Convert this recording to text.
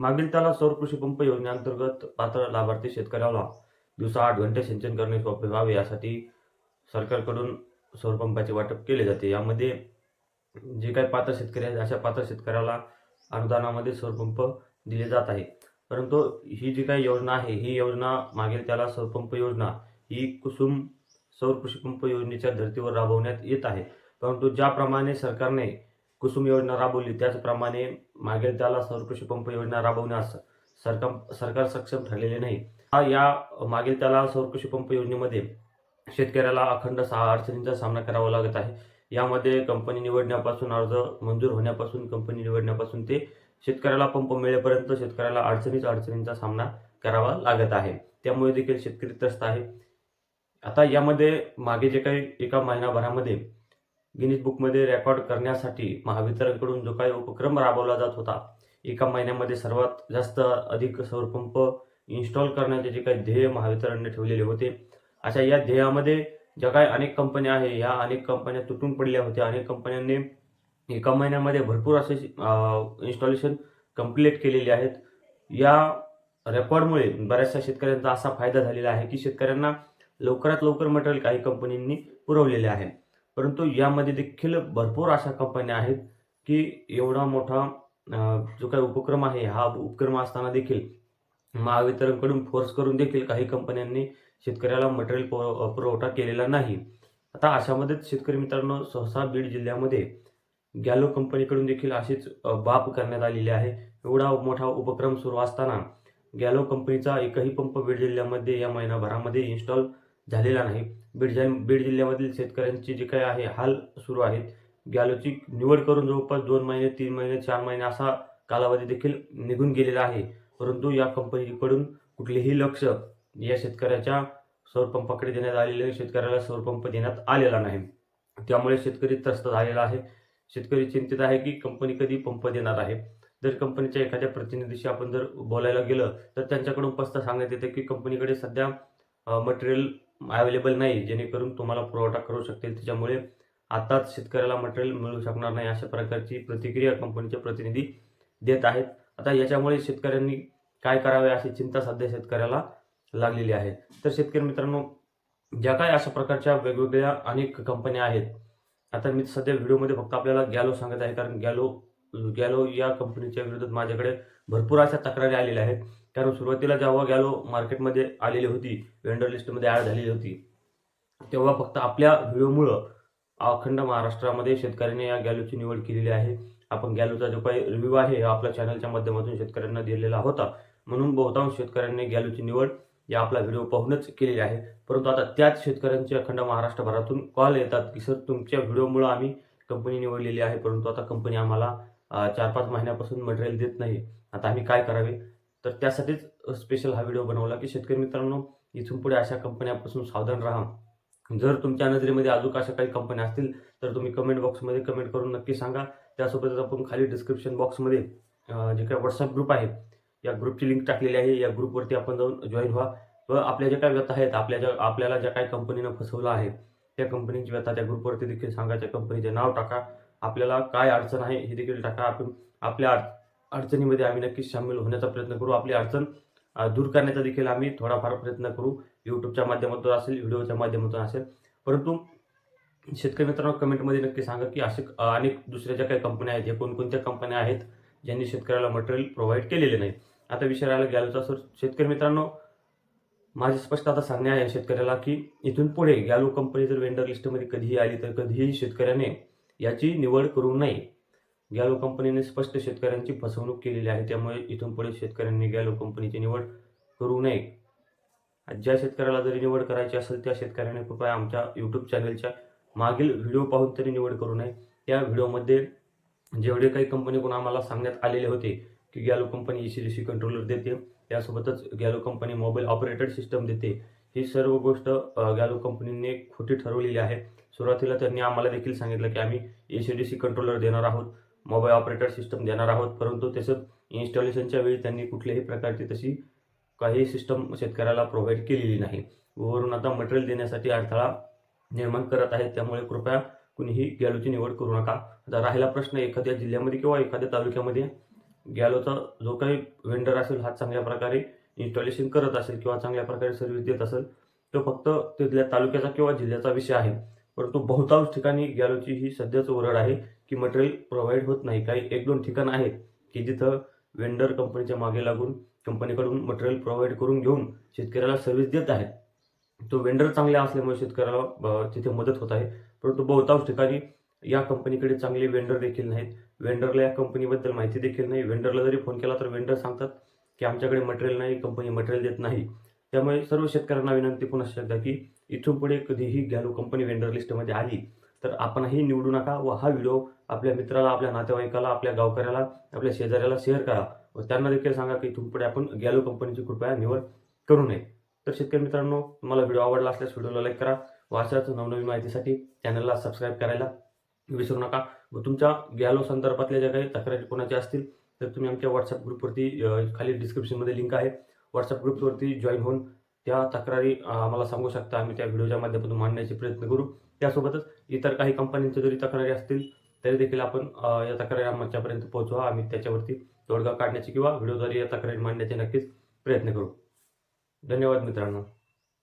मागील त्याला सौर कृषी पंप योजनेअंतर्गत पात्र लाभार्थी शेतकऱ्याला दिवसा आठ घंटे सिंचन करणे सोपे व्हावे यासाठी सरकारकडून सौर पंपाचे वाटप केले जाते. यामध्ये जे काही पात्र शेतकरी आहेत अशा पात्र शेतकऱ्याला अनुदानामध्ये सौरपंप दिले जात आहे परंतु ही जी काही योजना आहे ही योजना मागील त्याला सौरपंप योजना ही कुसुम सौर कृषी पंप योजनेच्या धर्तीवर राबवण्यात येत आहे. परंतु ज्याप्रमाणे सरकारने कुसुम योजना राबवली त्याचप्रमाणे मागील त्याला सौरकृषी पंप योजना राबवण्यास सरकार सरकार सक्षम ठरलेले नाही. हा या मागील त्याला सौरकृषी पंप योजनेमध्ये शेतकऱ्याला अखंड सहा अडचणींचा सामना करावा लागत आहे. यामध्ये कंपनी निवडण्यापासून अर्ज मंजूर होण्यापासून कंपनी निवडण्यापासून ते शेतकऱ्याला पंप मिळेपर्यंत शेतकऱ्याला अडचणीच अडचणींचा सामना करावा लागत आहे. त्यामुळे देखील शेतकरी त्रस्त आहे. आता यामध्ये मागे जे काही एका महिनाभरामध्ये गिनीज बुकमध्ये रेकॉर्ड करण्यासाठी महावितरणकडून जो काही उपक्रम राबवला जात होता एका महिन्यामध्ये सर्वात जास्त अधिक सौरपंप इन्स्टॉल करण्याचे जे काही ध्येय महावितरणने ठेवलेले होते अशा या ध्येयामध्ये ज्या काही अनेक कंपन्या आहे या अनेक कंपन्या तुटून पडल्या होत्या. अनेक कंपन्यांनी एका महिन्यामध्ये भरपूर असे इन्स्टॉलेशन कंप्लीट केलेले आहेत. या रेकॉर्डमुळे बऱ्याचशा शेतकऱ्यांचा असा फायदा झालेला आहे की शेतकऱ्यांना लवकरात लवकर मटेरियल काही कंपनींनी पुरवलेले आहे. परंतु यामध्ये देखील भरपूर अशा कंपन्या आहेत की एवढा मोठा जो काही उपक्रम आहे हा उपक्रम असताना देखील महावितरणकडून फोर्स करून देखील काही कंपन्यांनी शेतकऱ्याला मटेरियल पुरवठा केलेला नाही. आता अशामध्येच शेतकरी मित्रांनो सहसा बीड जिल्ह्यामध्ये गॅलो कंपनीकडून देखील अशीच बाब करण्यात आलेली आहे. एवढा मोठा उपक्रम सुरू असताना गॅलो कंपनीचा एकही पंप बीड जिल्ह्यामध्ये या महिनाभरामध्ये इन्स्टॉल झालेला नाही. बीड बीड जिल्ह्यामधील शेतकऱ्यांचे जे काही आहे हाल सुरू आहेत. गॅलोची निवड करून जवळपास दोन महिने तीन महिने चार महिने असा कालावधी देखील निघून गेलेला आहे. परंतु या कंपनीकडून कुठलेही लक्ष या शेतकऱ्याच्या सौरपंपाकडे देण्यात आलेले शेतकऱ्याला सौरपंप देण्यात आलेला नाही. त्यामुळे शेतकरी त्रस्त झालेला आहे. शेतकरी चिंतित आहे की कंपनी कधी पंप देणार आहे. जर कंपनीच्या एखाद्या प्रतिनिधीशी आपण जर बोलायला गेलं तर त्यांच्याकडून पस्ता सांगण्यात येते की कंपनीकडे सध्या मटेरियल अवेलेबल नाही जेणेकरून तुम्हाला पुरवठा करू शकतील. त्याच्यामुळे आताच शेतकऱ्याला मटेरियल मिळू शकणार नाही अशा प्रकारची प्रतिक्रिया कंपनीचे प्रतिनिधी देत आहेत. आता याच्यामुळे शेतकऱ्यांनी काय करावे अशी चिंता सध्या शेतकऱ्याला लागलेली आहे. तर शेतकरी मित्रांनो ज्या काय अशा प्रकारच्या वेगवेगळ्या अनेक कंपन्या आहेत आता मी सध्या व्हिडिओमध्ये फक्त आपल्याला गॅलो सांगत आहे कारण गॅलो गॅलो या कंपनीच्या विरोधात माझ्याकडे भरपूर अशा तक्रारी आलेल्या आहेत. कारण सुरुवातीला जेव्हा गॅलो मार्केटमध्ये आलेली होती वेंडर लिस्टमध्ये ॲड झालेली होती तेव्हा फक्त आपल्या व्हिडिओमुळं अखंड महाराष्ट्रामध्ये शेतकऱ्यांनी या गॅलोची निवड केलेली आहे. आपण गॅलोचा जो काही रिव्ह्यू आहे हा आपल्या चॅनलच्या माध्यमातून शेतकऱ्यांना दिलेला होता. म्हणून बहुतांश शेतकऱ्यांनी गॅलोची निवड या आपला व्हिडिओ पाहूनच केलेली आहे. परंतु आता त्याच शेतकऱ्यांचे अखंड महाराष्ट्रभरातून कॉल येतात की सर तुमच्या व्हिडिओमुळं आम्ही कंपनी निवडलेली आहे परंतु आता कंपनी आम्हाला चार पाच महिन्यापासून मटेरियल देत नाही. आता आम्ही काय करावे? तर त्यासाठीच स्पेशल हा व्हिडिओ बनवला की शेतकरी मित्रांनो इथून पुढे अशा कंपन्यापासून सावधान राहा. जर तुमच्या नजरेमध्ये अजून अशा काही कंपन्या असतील तर तुम्ही कमेंट बॉक्समध्ये कमेंट करून नक्की सांगा. त्यासोबतच आपण खाली डिस्क्रिप्शन बॉक्समध्ये जे काही व्हॉट्सअप ग्रुप आहे या ग्रुपची लिंक टाकलेली आहे. या ग्रुपवरती आपण जाऊन जॉईन व्हा. व आपल्या ज्या काही व्यथा आहेत आपल्या ज्या आपल्याला ज्या काही कंपनीनं फसवलं आहे त्या कंपनीची व्यथा त्या ग्रुपवरती देखील सांगा. त्या कंपनीचे नाव टाका. आपल्याला काय अडचण आहे हे देखील टाका. आपण आपल्या अडचणीमध्ये आम्ही नक्कीच सामील होण्याचा प्रयत्न करू. आपली अडचण दूर करण्याचा देखील आम्ही थोडाफार प्रयत्न करू. यूट्यूबच्या माध्यमातून असेल व्हिडिओच्या माध्यमातून असेल. परंतु शेतकरी मित्रांनो कमेंटमध्ये नक्की सांगा की असे अनेक दुसऱ्या ज्या काही कंपन्या आहेत या कोणकोणत्या कंपन्या आहेत ज्यांनी शेतकऱ्याला मटेरियल प्रोव्हाइड केलेले नाही आता विषय राहिला गॅलोचा सर शेतकरी मित्रांनो माझे स्पष्ट आता सांगणे आहे शेतकऱ्याला की इथून पुढे गॅलो कंपनी जर वेंडर लिस्टमध्ये कधीही आली तर कधीही शेतकऱ्याने याची निवड करू नये. गॅलो कंपनीने स्पष्ट शेतकऱ्यांची फसवणूक केलेली आहे. त्यामुळे इथून पुढे शेतकऱ्यांनी गॅलो कंपनीची निवड करू नये. ज्या शेतकऱ्याला जरी निवड करायची असेल त्या शेतकऱ्याने कृपया आमच्या यूट्यूब चॅनलच्या मागील व्हिडिओ पाहून तरी निवड करू नये. त्या व्हिडिओमध्ये जेवढे काही कंपनीकडून आम्हाला सांगण्यात आलेले होते की Gallo company E C D C controller देते त्यासोबतच Gallo company mobile operated system देते ही सर्व गोष्ट गॅलो कंपनीने खोटी ठरवलेली आहे. सुरुवातीला त्यांनी आम्हाला देखील सांगितलं की आम्ही A C D C controller देणार आहोत. मोबाईल ऑपरेटर सिस्टम देणार आहोत. परंतु तसंच इन्स्टॉलेशनच्या वेळी त्यांनी कुठल्याही प्रकारची तशी काही सिस्टम शेतकऱ्याला प्रोव्हाइड केलेली नाही. वरून आता मटेरियल देण्यासाठी अडथळा निर्माण करत आहेत. त्यामुळे कृपया कुणीही गॅलोची निवड करू नका. आता राहिला प्रश्न एखाद्या जिल्ह्यामध्ये किंवा एखाद्या तालुक्यामध्ये गॅलोचा जो काही वेंडर असेल हा चांगल्या प्रकारे इन्स्टॉलेशन करत असेल किंवा चांगल्या प्रकारे सर्व्हिस देत असेल तो फक्त तिथल्या तालुक्याचा किंवा जिल्ह्याचा विषय आहे. परंतु बहुतांश ठिकाणी गॅलोची ही सध्याच ओरड आहे की मटेरियल प्रोव्हाइड होत नाही. काही एक दोन ठिकाणं आहेत की जिथं वेंडर कंपनीच्या मागे लागून कंपनीकडून मटेरियल प्रोव्हाइड करून घेऊन शेतकऱ्याला सर्व्हिस देत आहेत. तो वेंडर चांगले असल्यामुळे शेतकऱ्याला तिथे मदत होत आहे. परंतु बहुतांश ठिकाणी या कंपनीकडे चांगले वेंडर देखील नाहीत. वेंडरला या कंपनीबद्दल माहिती देखील नाही. वेंडरला जरी फोन केला तर वेंडर सांगतात की आमच्याकडे मटेरियल नाही कंपनी मटेरियल देत नाही. त्यामुळे सर्व शेतकऱ्यांना विनंती पुन्हा एकदा की इथून पुढे कधीही गॅलो कंपनी वेंडर लिस्टमध्ये आली तर आपणही निवडू नका व हा व्हिडिओ आपल्या मित्राला आपल्या नातेवाईकाला आपल्या गावकऱ्याला आपल्या शेजाऱ्याला शेअर करा व त्यांना देखील सांगा की इथून पुढे आपण गॅलो कंपनीची कृपया निवड करू नये. तर शेतकरी मित्रांनो तुम्हाला व्हिडिओ आवडला असल्यास व्हिडिओला लाईक करा व अशाच नवनवीन माहितीसाठी चॅनलला सबस्क्राईब करायला विसरू नका व तुमच्या गॅलो संदर्भातल्या ज्या काही तक्रारी कोणाच्या असतील तर तुम्ही आमच्या व्हॉट्सअप ग्रुपवरती खाली डिस्क्रिप्शनमध्ये लिंक आहे. व्हॉट्सअप ग्रुपवरती जॉईन होऊन त्या तक्रारी आम्हाला सांगू शकता. आम्ही त्या व्हिडिओच्या माध्यमातून मांडण्याचे प्रयत्न करू. त्यासोबतच इतर काही कंपन्यांच्या जरी तक्रारी असतील तरी देखील आपण या तक्रारी आमच्यापर्यंत पोहोचवा. आम्ही त्याच्यावरती तोडगा काढण्याची किंवा व्हिडिओद्वारे या तक्रारी मांडण्याचे नक्कीच प्रयत्न करू. धन्यवाद मित्रांनो.